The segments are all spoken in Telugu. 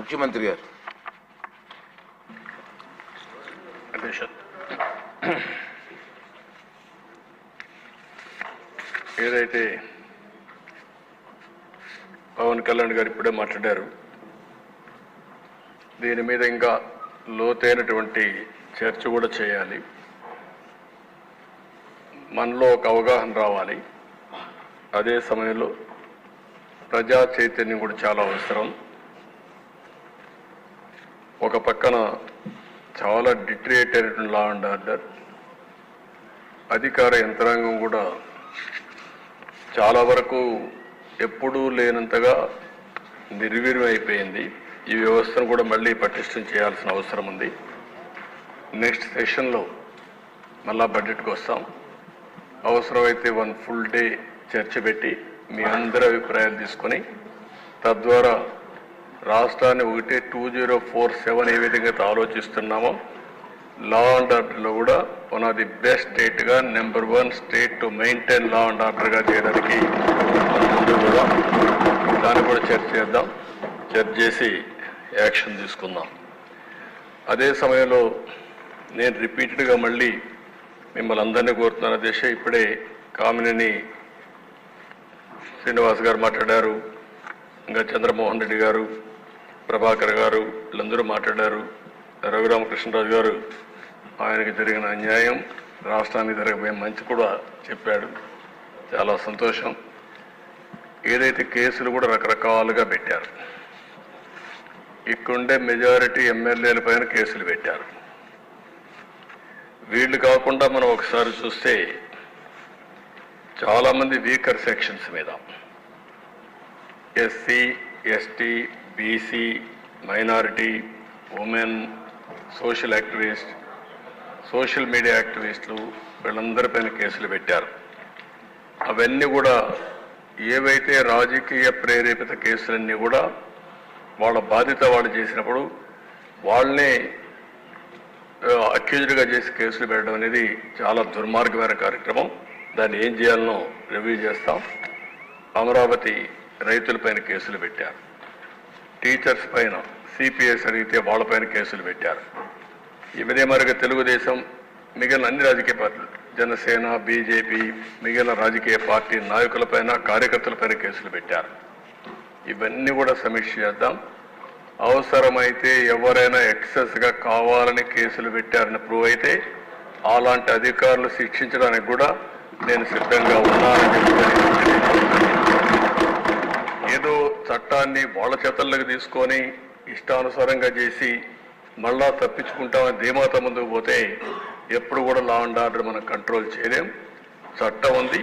ముఖ్యమంత్రి గారు. ఏదైతే పవన్ కళ్యాణ్ గారు ఇప్పుడే మాట్లాడారు దీని మీద ఇంకా లోతైనటువంటి చర్చ కూడా చేయాలి. మనలో ఒక అవగాహన రావాలి. అదే సమయంలో ప్రజా చైతన్యం కూడా చాలా అవసరం. ఒక పక్కన చాలా డిట్రియేటెడ్ లా అండ్ ఆర్డర్ అధికార యంత్రాంగం కూడా చాలా వరకు ఎప్పుడూ లేనంతగా నిర్వీర్యం అయిపోయింది. ఈ వ్యవస్థను కూడా మళ్ళీ పటిష్టం చేయాల్సిన అవసరం ఉంది. నెక్స్ట్ సెషన్లో మళ్ళా బడ్జెట్కి వస్తాం. అవసరమైతే వన్ ఫుల్ డే చర్చ పెట్టి మీ అందరి అభిప్రాయాలు తీసుకొని తద్వారా రాష్ట్రాన్ని ఒకటి టూ జీరో ఫోర్ సెవెన్ ఏ విధంగా ఆలోచిస్తున్నామో లా అండ్ ఆర్డర్లో కూడా one of the best స్టేట్గా number one state to maintain law and ఆర్డర్గా చేయడానికి మనం దాన్ని కూడా చర్చ చేద్దాం చర్చ చేసి యాక్షన్ తీసుకుందాం. అదే సమయంలో నేను రిపీటెడ్గా మళ్ళీ మిమ్మల్ని అందరినీ కోరుతున్నాను. దేశ ఇప్పుడే కామినేని శ్రీనివాస్ గారు మాట్లాడారు ఇంకా చంద్రమోహన్ రెడ్డి గారు ప్రభాకర్ గారు వీళ్ళందరూ మాట్లాడారు. రఘురామకృష్ణరాజు గారు ఆయనకి జరిగిన అన్యాయం రాష్ట్రానికి జరగబోయే మంచి కూడా చెప్పాడు. చాలా సంతోషం. ఏదైతే కేసులు కూడా రకరకాలుగా పెట్టారు. ఇక్కడుండే మెజారిటీ ఎమ్మెల్యేల పైన కేసులు పెట్టారు. వీళ్ళు కాకుండా మనం ఒకసారి చూస్తే చాలామంది వీకర్ సెక్షన్స్ మీద. SC ST BC minority women social activist social media యాక్టివిస్టులు వీళ్ళందరిపైన కేసులు పెట్టారు. అవన్నీ కూడా ఏవైతే రాజకీయ ప్రేరేపిత కేసులన్నీ కూడా వాళ్ళ బాధ్యత వాళ్ళు చేసినప్పుడు వాళ్ళనే అక్యూజ్డ్గా చేసి కేసులు పెట్టడం అనేది చాలా దుర్మార్గమైన కార్యక్రమం. దాన్ని ఏం చేయాలనో రివ్యూ చేస్తాం. అమరావతి రైతులపైన కేసులు పెట్టారు. టీచర్స్ పైన సిపిఎస్ అడిగితే వాళ్ళపైన కేసులు పెట్టారు. ఇవదే మరిగా తెలుగుదేశం మిగిలిన అన్ని రాజకీయ పార్టీలు జనసేన బీజేపీ మిగిలిన రాజకీయ పార్టీ నాయకులపైన కార్యకర్తలపైన కేసులు పెట్టారు. ఇవన్నీ కూడా సమీక్ష చేద్దాం. అవసరమైతే ఎవరైనా ఎక్సెస్గా కావాలని కేసులు పెట్టారని ప్రూవ్ అయితే అలాంటి అధికారులు శిక్షించడానికి కూడా నేను సిద్ధంగా ఉన్నానని చెప్పి చట్టాన్ని వాళ్ళ చేతల్లోకి తీసుకొని ఇష్టానుసారంగా చేసి మళ్ళా తప్పించుకుంటామని ధీమాత ముందుకు పోతే ఎప్పుడు కూడా లా అండ్ ఆర్డర్ మనం కంట్రోల్ చేయలేం. చట్టం ఉంది.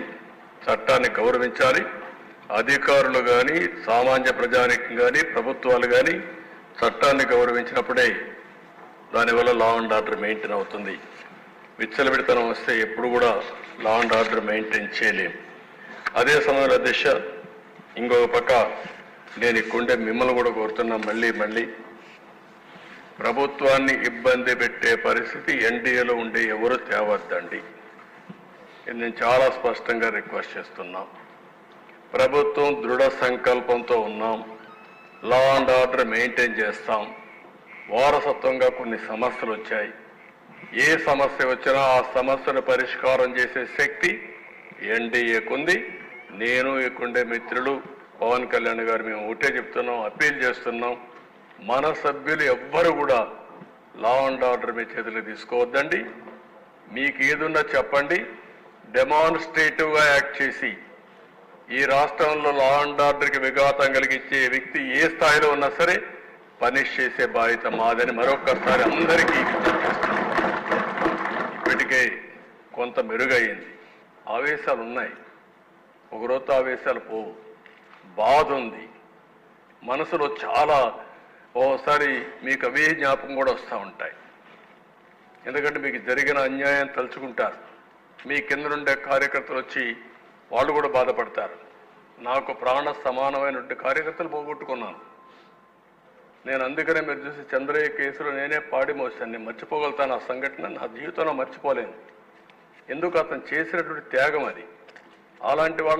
చట్టాన్ని గౌరవించాలి. అధికారులు కానీ సామాన్య ప్రజానికి కానీ ప్రభుత్వాలు కానీ చట్టాన్ని గౌరవించినప్పుడే దానివల్ల లా అండ్ ఆర్డర్ మెయింటైన్ అవుతుంది. విచ్చలవిడితనం వస్తే ఎప్పుడు కూడా లా అండ్ ఆర్డర్ మెయింటైన్ చేయలేం. అదే సమయంలో దిశ ఇంకొక పక్క నేను ఇక్కడుండే మిమ్మల్ని కూడా కోరుతున్నా. మళ్ళీ మళ్ళీ. ప్రభుత్వాన్ని ఇబ్బంది పెట్టే పరిస్థితి ఎన్డీఏలో ఉండే ఎవరు తేవద్దండి. నేను చాలా స్పష్టంగా రిక్వెస్ట్ చేస్తున్నాం. ప్రభుత్వం దృఢ సంకల్పంతో ఉన్నాం. లా అండ్ ఆర్డర్ మెయింటైన్ చేస్తాం. వారసత్వంగా కొన్ని సమస్యలు వచ్చాయి. ఏ సమస్య వచ్చినా ఆ సమస్యను పరిష్కారం చేసే శక్తి ఎన్డీఏకుంది నేను ఇక్కడుండే మిత్రులు పవన్ కళ్యాణ్ గారు మేము ఒకటే చెప్తున్నాం అప్పీల్ చేస్తున్నాం. మన సభ్యులు ఎవ్వరు కూడా లా అండ్ ఆర్డర్ మీ చేతులు తీసుకోవద్దండి. మీకు ఏదున్నా చెప్పండి. డెమాన్స్ట్రేటివ్గా యాక్ట్ చేసి ఈ రాష్ట్రంలో లా అండ్ ఆర్డర్కి విఘాతం కలిగించే వ్యక్తి ఏ స్థాయిలో ఉన్నా సరే పనిష్ చేసే బాధ్యత మాదని మరొకసారి అందరికీ ఇప్పటికే కొంత మెరుగైంది. ఆవేశాలు ఉన్నాయి ఒకరోజు ఆవేశాలు పోవు. బాధ ఉంది. మనసులో చాలా ఓసారి మీకు అవే జ్ఞాపకం కూడా వస్తూ ఉంటాయి. ఎందుకంటే మీకు జరిగిన అన్యాయం తలుచుకుంటారు. మీ కింద నుండే కార్యకర్తలు వచ్చి వాళ్ళు కూడా బాధపడతారు. నాకు ప్రాణ సమానమైనటువంటి కార్యకర్తలు పోగొట్టుకున్నాను. నేను అందుకనే మీరు చూసి చంద్రయ్య కేసులో నేనే పాడి మోసాను నేను మర్చిపోగలుగుతాను. ఆ సంఘటన నా జీవితంలో మర్చిపోలేను. ఎందుకు? అతను చేసినటువంటి త్యాగం అది. అలాంటి వాళ్ళని